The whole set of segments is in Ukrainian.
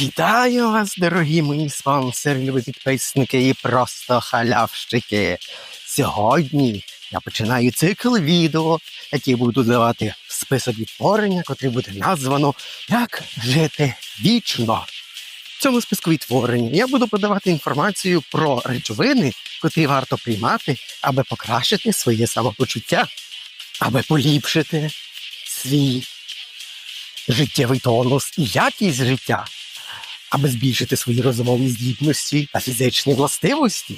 Вітаю вас, дорогі мої спонсори, любі підписники і просто халявщики. Сьогодні я починаю цикл відео, які буду давати список відтворення, котрий буде названо Як жити вічно. В цьому списку відтворення я буду подавати інформацію про речовини, котрі варто приймати, аби покращити своє самопочуття, аби поліпшити свій життєвий тонус і якість життя, аби збільшити свої розумові здібності та фізичні властивості,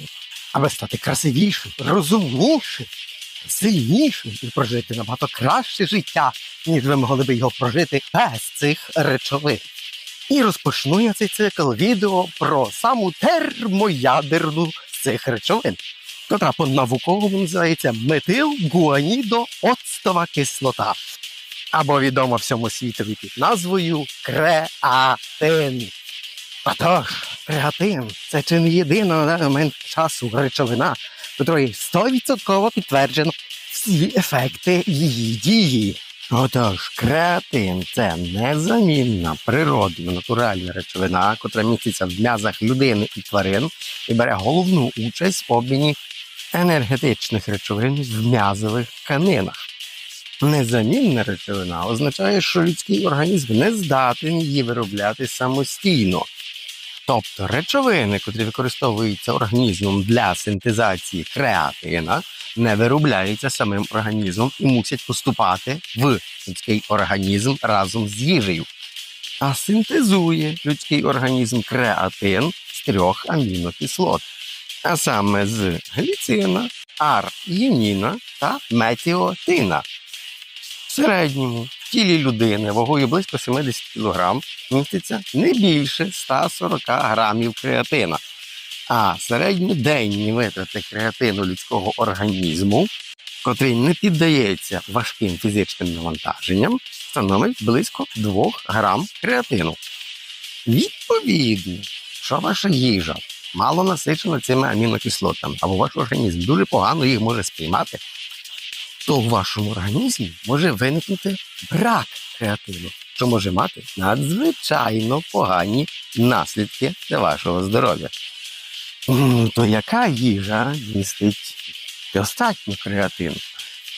аби стати красивішим, розумнішим, сильнішим і прожити набагато краще життя, ніж ви могли би його прожити без цих речовин. І розпочну я цей цикл відео про саму термоядерну з цих речовин, котра по-науковому називається метилгуанідооцтова кислота або відома всьому світові під назвою креатин. Отож, креатин це чи не єдина на момент часу речовина, котрої 100% підтверджено всі ефекти її дії. Отож, креатин це незамінна природна натуральна речовина, котра міститься в м'язах людини і тварин і бере головну участь в обміні енергетичних речовин в м'язових тканинах. Незамінна речовина означає, що людський організм не здатен її виробляти самостійно. Тобто речовини, котрі використовуються організмом для синтезації креатина, не виробляються самим організмом і мусять поступати в людський організм разом з їжею. А синтезує людський організм креатин з трьох амінокислот, а саме з гліцина, аргініна та метіотина. В середньому в тілі людини вагою близько 70 кг міститься не більше 140 грамів креатина. А середньоденні витрати креатину людського організму, котрий не піддається важким фізичним навантаженням, становить близько 2 грам креатину. Відповідно, що ваша їжа мало насичена цими амінокислотами, або ваш організм дуже погано їх може сприймати, то у вашому організмі може виникнути брак креатину, що може мати надзвичайно погані наслідки для вашого здоров'я. То яка їжа містить достатньо креатину?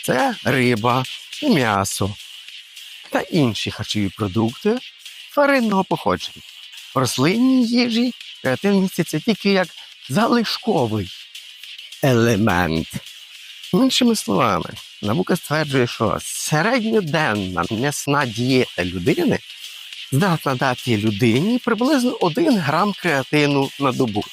Це риба, м'ясо та інші харчові продукти тваринного походження. В рослинній їжі креатин міститься тільки як залишковий елемент. Іншими словами, наука стверджує, що середньоденна м'ясна дієта людини здатна дати людині приблизно 1 грам креатину на добу.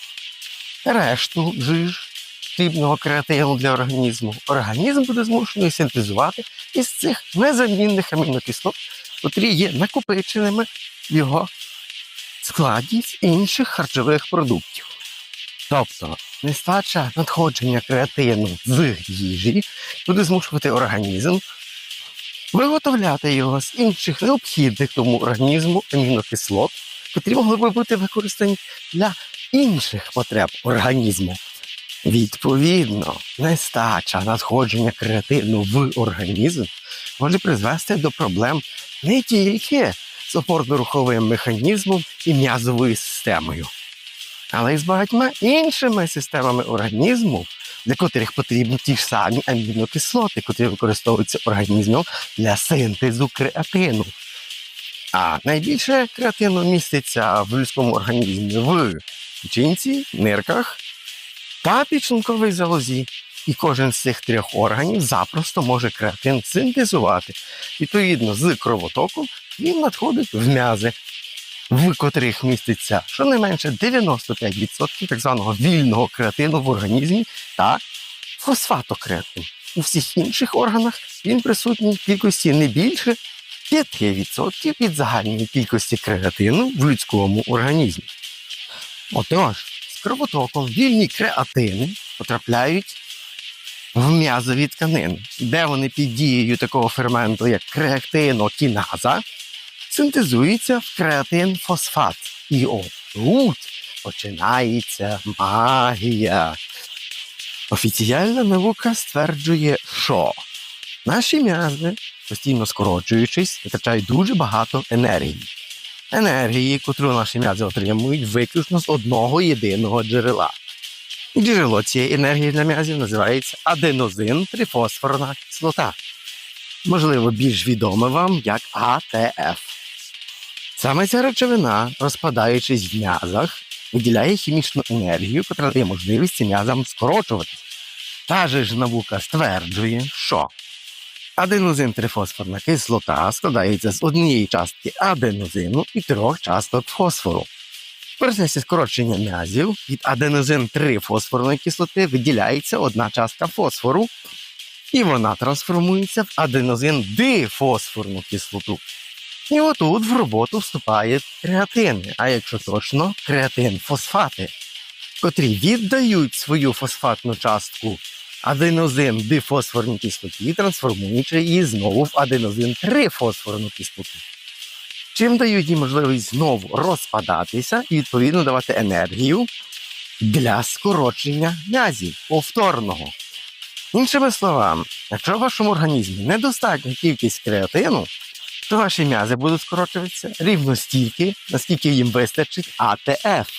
Решту жиж потрібного креатину для організму організм буде змушений синтезувати із цих незамінних амінокислот, котрі є накопиченими в його складі з інших харчових продуктів. Тобто нестача надходження креатину з їжі буде змушувати організм виготовляти його з інших необхідних тому організму амінокислот, котрі могли би бути використані для інших потреб організму. Відповідно, нестача надходження креатину в організм може призвести до проблем не тільки з опорно-руховим механізмом і м'язовою системою, але й з багатьма іншими системами організму, для котрих потрібні ті ж самі амінокислоти, котрі використовуються організмом для синтезу креатину. А найбільше креатину міститься в людському організмі в печінці, нирках та підшлунковій залозі. І кожен з цих трьох органів запросто може креатин синтезувати. Відповідно, з кровотоком він надходить в м'язи, в котрих міститься щонайменше 95% так званого вільного креатину в організмі та фосфатокреатин. У всіх інших органах він присутній в кількості не більше 5% від загальної кількості креатину в людському організмі. Отож, з кровотоком вільні креатини потрапляють в м'язові тканини, де вони під дією такого ферменту, як креатинокіназа, синтезуються в креатин-фосфат. І отут починається магія. Офіціальна наука стверджує, що наші м'язи, постійно скорочуючись, витрачають дуже багато енергії. енергії, котру наші м'язи отримують виключно з одного єдиного джерела. Джерело цієї енергії для м'язів називається аденозин трифосфорна кислота. Можливо, більш відоме вам як АТФ. Саме ця речовина, розпадаючись в м'язах, виділяє хімічну енергію, яка дає можливість м'язам скорочуватися. Та же ж наука стверджує, що аденозин трифосфорна кислота складається з однієї частки аденозину і трьох часток фосфору. В процесі скорочення м'язів від аденозин 3 фосфорної кислоти виділяється одна частка фосфору, і вона трансформується в аденозин дифосфорну кислоту. І отут в роботу вступає креатин, а якщо точно, креатин фосфати, котрі віддають свою фосфатну частку аденозин дифосфорній кислоті, трансформуючи її знову в аденозин 3 фосфорну кислоту. Чим дають їй можливість знову розпадатися і відповідно давати енергію для скорочення м'язів повторного. Іншими словами, якщо в вашому організмі недостатня кількість креатину, то ваші м'язи будуть скорочуватися рівно стільки, наскільки їм вистачить АТФ.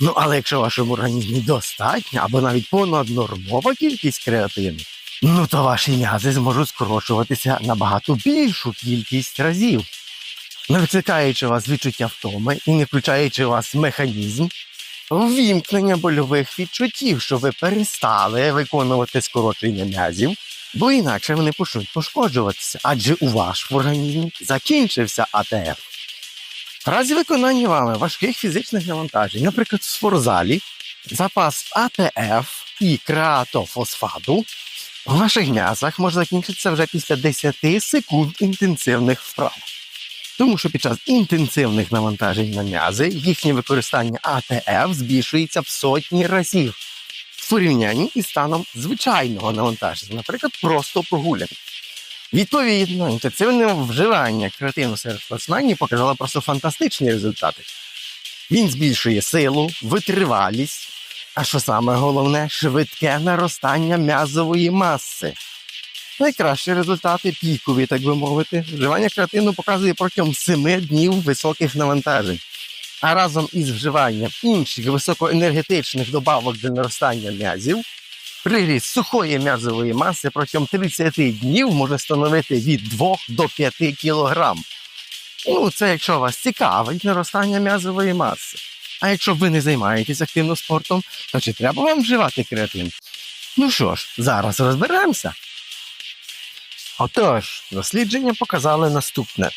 Ну але якщо вашому організмі достатня або навіть понаднормова кількість креатину, ну то ваші м'язи зможуть скорочуватися набагато більшу кількість разів, не викликаючи вас відчуття втоми і не включаючи вас механізм ввімкнення больових відчуттів, що ви перестали виконувати скорочення м'язів, бо інакше вони почнуть пошкоджуватися, адже у ваш організмі закінчився АТФ. В разі виконання вами важких фізичних навантажень, наприклад, в спортзалі, запас АТФ і креатофосфату у ваших м'язах може закінчитися вже після 10 секунд інтенсивних вправ. Тому що під час інтенсивних навантажень на м'язи їхнє використання АТФ збільшується в сотні разів в порівнянні із станом звичайного навантаження, наприклад, просто прогулянки. Відповідно, інтенсивне вживання креатину серед спортсменів показало просто фантастичні результати. Він збільшує силу, витривалість, а що саме головне, швидке наростання м'язової маси. Найкращі результати пікові, так би мовити, вживання креатину показує протягом 7 днів високих навантажень. А разом із вживанням інших високоенергетичних добавок для наростання м'язів, приріст сухої м'язової маси протягом 30 днів може становити від 2 до 5 кг. Ну, це якщо вас цікавить наростання м'язової маси. А якщо ви не займаєтесь активно спортом, то чи треба вам вживати креатин? Ну що ж, зараз розберемося. Отож, дослідження показали наступне: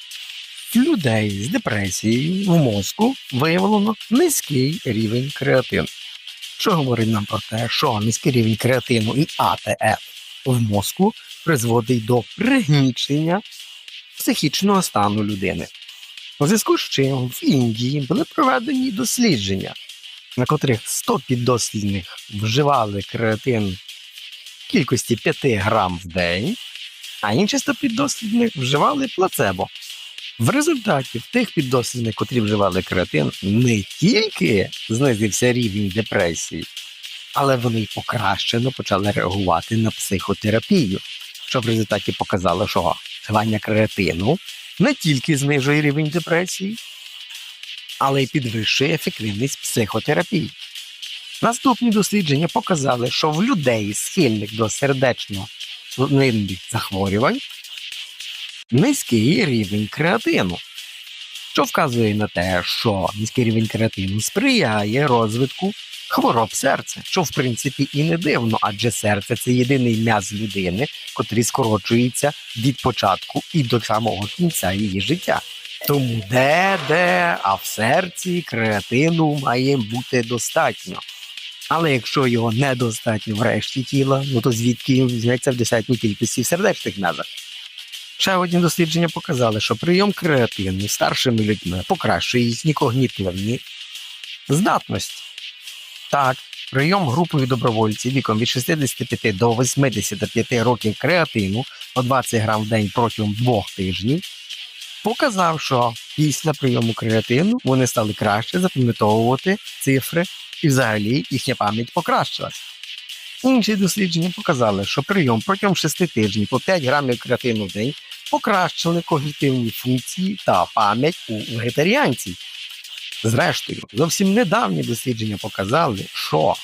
людей з депресією в мозку виявлено низький рівень креатину. Що говорить нам про те, що низький рівень креатину і АТФ в мозку призводить до пригнічення психічного стану людини. У зв'язку з чим в Індії були проведені дослідження, на котрих 100 піддослідних вживали креатин в кількості 5 грам в день, а інші 100 піддослідних вживали плацебо. В результаті в тих піддослідних, котрі вживали креатин, не тільки знизився рівень депресії, але вони й покращено почали реагувати на психотерапію, що в результаті показало, що вживання креатину не тільки знижує рівень депресії, але й підвищує ефективність психотерапії. Наступні дослідження показали, що в людей, схильних до сердечно-судинних захворювань, низький рівень креатину, що вказує на те, що низький рівень креатину сприяє розвитку хвороб серця, що в принципі і не дивно, адже серце це єдиний м'яз людини, котрий скорочується від початку і до самого кінця її життя. Тому де, де, а в серці креатину має бути достатньо. Але якщо його недостатньо в решті тіла, ну то звідки візьметься в десятній кількості сердечних м'язах? Ще одні дослідження показали, що прийом креатину старшими людьми покращує їхні когнітивні здатності. Так, прийом групою добровольців віком від 65 до 85 років креатину по 20 грам в день протягом двох тижнів показав, що після прийому креатину вони стали краще запам'ятовувати цифри і взагалі їхня пам'ять покращилась. Інші дослідження показали, що прийом протягом 6 тижнів по 5 грамів креатину в день покращили когнітивні функції та пам'ять у вегетаріанців. Зрештою, зовсім недавні дослідження показали, що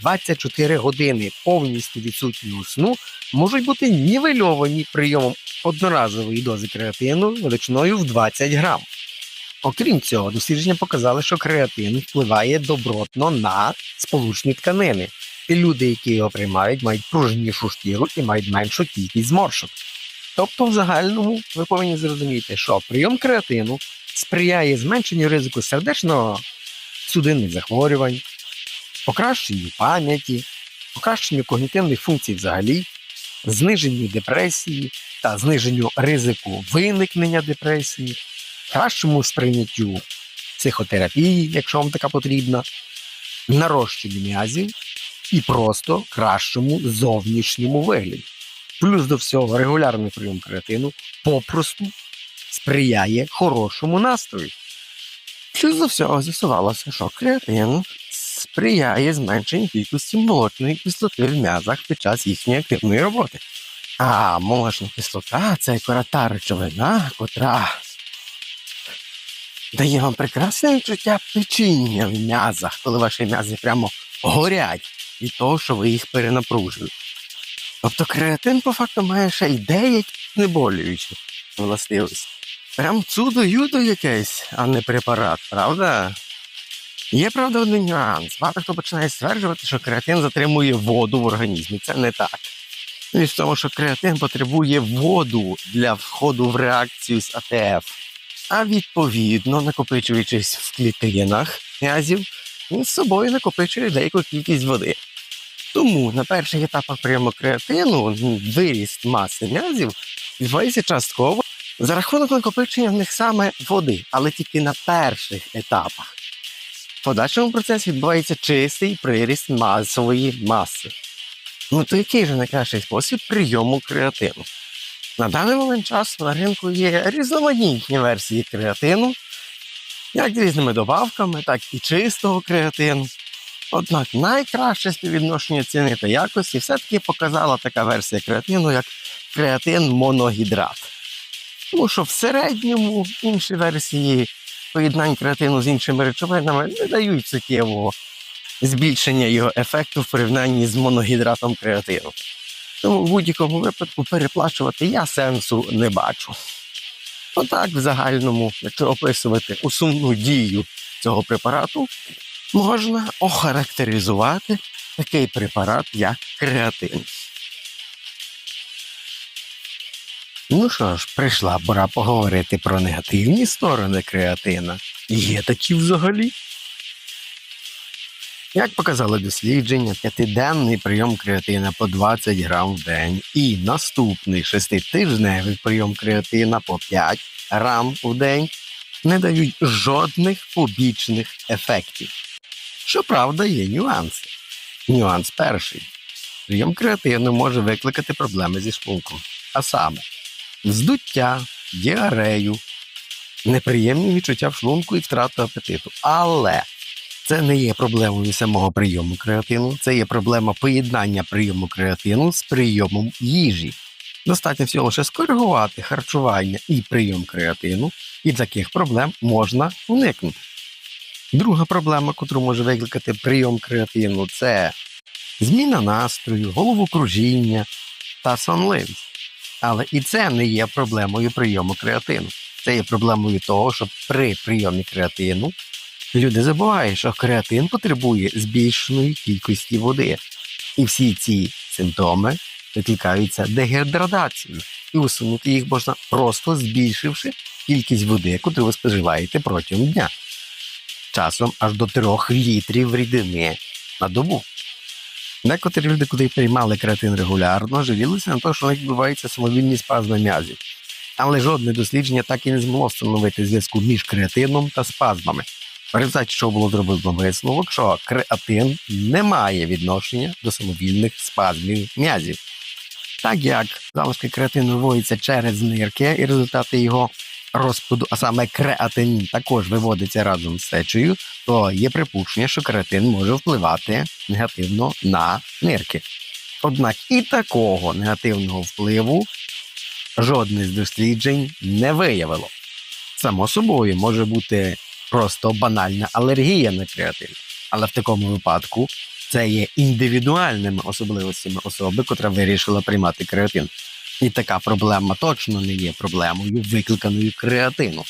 24 години повністю відсутнього сну можуть бути нівельовані прийомом одноразової дози креатину величиною в 20 грам. Окрім цього, дослідження показали, що креатин впливає добротно на сполучні тканини. І люди, які його приймають, мають пружнішу шкіру і мають меншу кількість зморшок. Тобто, в загальному ви повинні зрозуміти, що прийом креатину сприяє зменшенню ризику сердечно-судинних захворювань, покращенню пам'яті, покращенню когнітивних функцій взагалі, зниженню депресії та зниженню ризику виникнення депресії, кращому сприйняттю психотерапії, якщо вам така потрібна, нарощенню м'язів і просто кращому зовнішньому вигляді. Плюс до всього регулярний прийом креатину попросту сприяє хорошому настрою. Плюс до всього з'ясувалося, що креатин сприяє зменшенню кількості молочної кислоти в м'язах під час їхньої активної роботи. А молочна кислота це корота речовина, котра дає вам прекрасне відчуття печіння в м'язах, коли ваші м'язи прямо горять від того, що ви їх перенапружили. Тобто креатин по факту має ще й деякі знеболюючі властивості. Прям цудо-юдо якесь, а не препарат, правда? Є, правда, один нюанс. Багато хто починає стверджувати, що креатин затримує воду в організмі. Це не так. Річ в тому, що креатин потребує воду для входу в реакцію з АТФ. А відповідно, накопичуючись в клітинах м'язів, він з собою накопичує деяку кількість води. Тому на перших етапах прийому креатину м, виріст маси м'язів відбувається частково за рахунок накопичення в них саме води, але тільки на перших етапах. В подальшому процесі відбувається чистий приріст масової маси. Ну то який же найкращий спосіб прийому креатину? На даний момент часу на ринку є різноманітні версії креатину, як з різними добавками, так і чистого креатину. Однак найкраще співвідношення ціни та якості все-таки показала така версія креатину, як креатин моногідрат. Тому що в середньому інші версії поєднань креатину з іншими речовинами не дають суттєвого збільшення його ефекту в порівнянні з моногідратом креатину. Тому в будь-якому випадку переплачувати я сенсу не бачу. Отак, в загальному, якщо описувати основну дію цього препарату, можна охарактеризувати такий препарат, як креатин. Ну що ж, прийшла пора поговорити про негативні сторони креатина. Є такі взагалі. Як показали дослідження, п'ятиденний прийом креатина по 20 грам в день і наступний шеститижневий прийом креатина по 5 грам в день не дають жодних побічних ефектів. Щоправда, є нюанси. Нюанс перший. Прийом креатину може викликати проблеми зі шлунком. А саме, вздуття, діарею, неприємні відчуття в шлунку і втрату апетиту. Але це не є проблемою самого прийому креатину, це є проблема поєднання прийому креатину з прийомом їжі. Достатньо всього лише скоригувати харчування і прийом креатину, і таких проблем можна уникнути. Друга проблема, яку може викликати прийом креатину, це зміна настрою, головокружіння та сонливість. Але і це не є проблемою прийому креатину. Це є проблемою того, що при прийомі креатину люди забувають, що креатин потребує збільшеної кількості води. І всі ці симптоми викликаються дегідратацією. І усунути їх можна просто збільшивши кількість води, яку ви споживаєте протягом дня. Часом аж до 3 літрів рідини на добу. Некоторі люди, коли приймали креатин регулярно, жалілися на те, що у них відбуваються самовільні спазми м'язів. Але жодне дослідження так і не змогло встановити зв'язку між креатином та спазмами. Результаті що було зроблено висновок, що креатин не має відношення до самовільних спазмів м'язів. Так як залишки креатину виводяться через нирки, і результати його розпаду, а саме креатинін, також виводиться разом з сечею, то є припущення, що креатин може впливати негативно на нирки. Однак і такого негативного впливу жодне з досліджень не виявило. Само собою може бути просто банальна алергія на креатин, але в такому випадку це є індивідуальними особливостями особи, котра вирішила приймати креатин. І така проблема точно не є проблемою, викликаною креатину.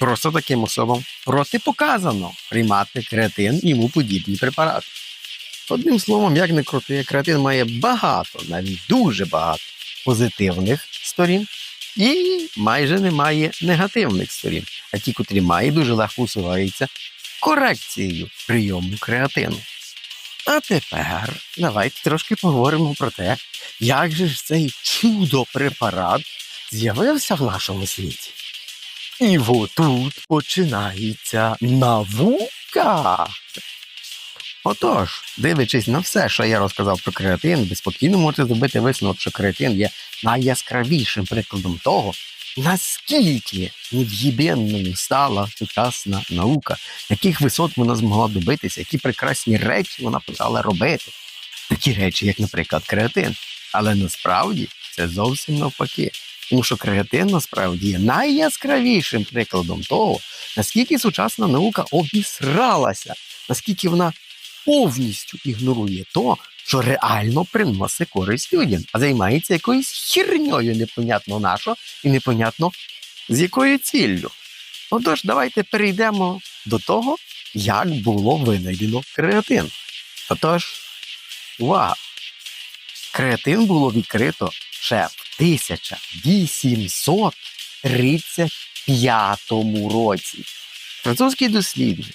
Просто таким особам протипоказано приймати креатин і йому подібні препарати. Одним словом, як не крути, креатин має багато, навіть дуже багато позитивних сторін, і майже немає негативних сторін. А ті, котрі має, дуже легко усуваються корекцією прийому креатину. А тепер давайте трошки поговоримо про те, як же ж цей чудо-препарат з'явився в нашому світі. І отут починається наука. Отож, дивлячись на все, що я розказав про креатин, ви спокійно можете зробити висновок, що креатин є найяскравішим прикладом того, наскільки нев'єбенною стала сучасна наука, яких висот вона змогла добитися, які прекрасні речі вона почала робити. Такі речі, як, наприклад, креатин. Але насправді це зовсім навпаки. Тому що креатин насправді є найяскравішим прикладом того, наскільки сучасна наука обісралася, наскільки вона повністю ігнорує то, що реально приносить користь людям, а займається якоюсь херньою непонятно на що і непонятно з якою ціллю. Отож, давайте перейдемо до того, як було винайдено креатин. Отож, увага! Креатин було відкрито ще в 1835 році. Французький дослідник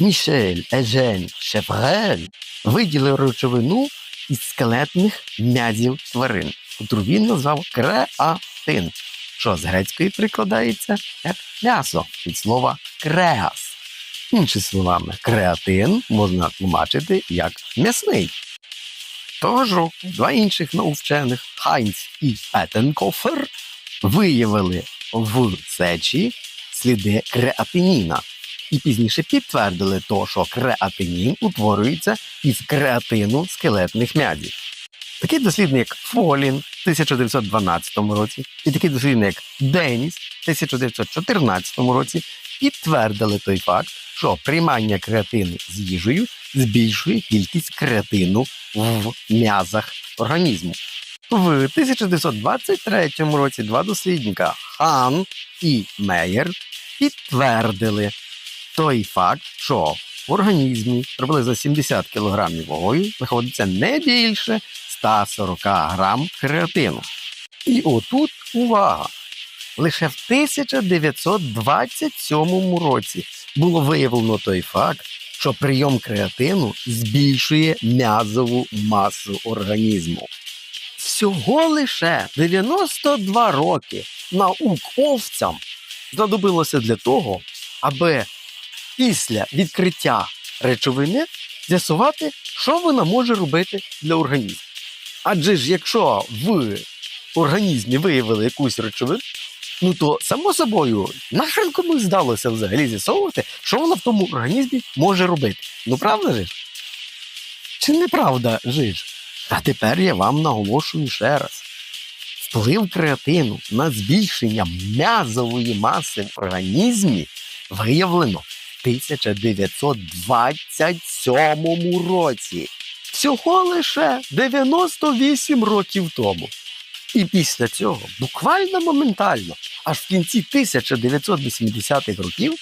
Мішель Ежен Шефрель виділив речовину із скелетних м'язів тварин, котру він назвав креатин, що з грецької прикладається як м'ясо від слова креас. Іншими словами, креатин можна тлумачити як м'ясний. Того ж року два інших наук-вчених Хайнц і Петтенкофер виявили в сечі сліди креатиніна і пізніше підтвердили то, що креатинін утворюється із креатину скелетних м'язів. Такий дослідник Фолін в 1912 році і такий дослідник Деніс в 1914 році підтвердили той факт, що приймання креатину з їжею збільшує кількість креатину в м'язах організму. В 1923 році два дослідника Хан і Мейер підтвердили той факт, що в організмі приблизно 70 кг вагою знаходиться не більше 140 грам креатину. І отут увага! Лише в 1927 році було виявлено той факт, що прийом креатину збільшує м'язову масу організму. Всього лише 92 роки науковцям знадобилося для того, аби після відкриття речовини з'ясувати, що вона може робити для організму. Адже ж якщо в організмі виявили якусь речовину, ну то само собою нахрен комусь здалося взагалі з'ясовувати, що вона в тому організмі може робити. Ну правда ж? Чи неправда же ж? А тепер я вам наголошую ще раз. Вплив креатину на збільшення м'язової маси в організмі виявлено 1927 році. Всього лише 98 років тому. І після цього, буквально моментально, аж в кінці 1980-х років,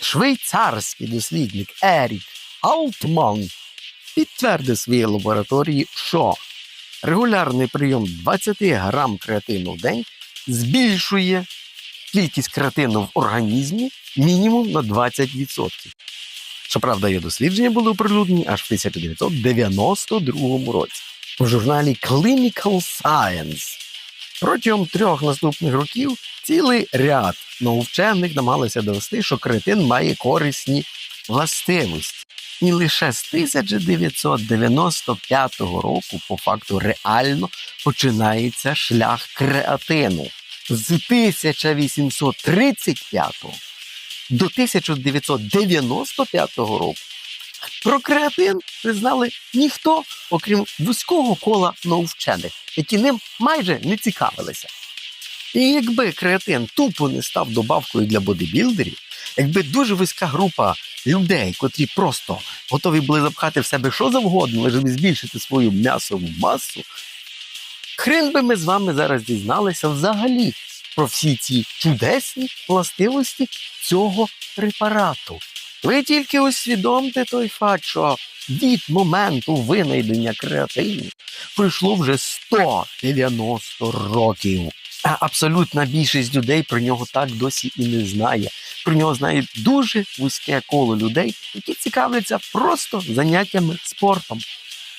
швейцарський дослідник Ерік Алтман підтвердив своїй лабораторії, що регулярний прийом 20 грам креатину в день збільшує кількість креатину в організмі мінімум на 20%. Щоправда, її дослідження були оприлюднені аж в 1992 році у журналі Clinical Science. Протягом трьох наступних років цілий ряд науковчених намагалися довести, що кретин має корисні властивості. І лише з 1995 року, по факту, реально починається шлях креатину. З 1835 до 1995 року про креатин не знали ніхто, окрім вузького кола науковчених, які ним майже не цікавилися. І якби креатин тупо не став добавкою для бодибілдерів, якби дуже вузька група людей, котрі просто готові були запхати в себе що завгодно, лише б збільшити свою м'ясову масу, хрен би ми з вами зараз дізналися взагалі про всі ці чудесні властивості цього препарату. Ви тільки усвідомте той факт, що від моменту винайдення креатину пройшло вже 190 років. А абсолютна більшість людей про нього так досі і не знає. Про нього знає дуже вузьке коло людей, які цікавляться просто заняттями спортом.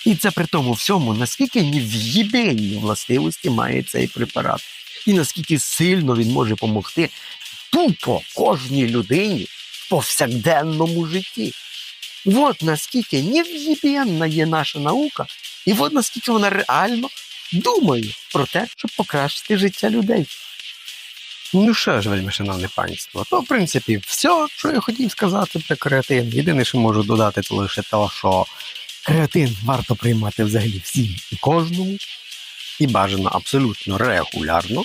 І це при тому всьому, наскільки нев'єбенні властивості має цей препарат, і наскільки сильно він може допомогти тупо кожній людині в повсякденному житті. От наскільки нев'єбенна є наша наука, і от наскільки вона реально думає про те, щоб покращити життя людей. Ну що ж, вельми шановне панство, то в принципі все, що я хотів сказати про креатин. Єдине, що можу додати, це лише те, що креатин варто приймати взагалі всім і кожному, і бажано абсолютно регулярно.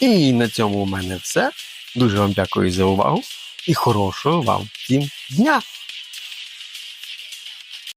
І на цьому у мене все. Дуже вам дякую за увагу і хорошого вам всім дня!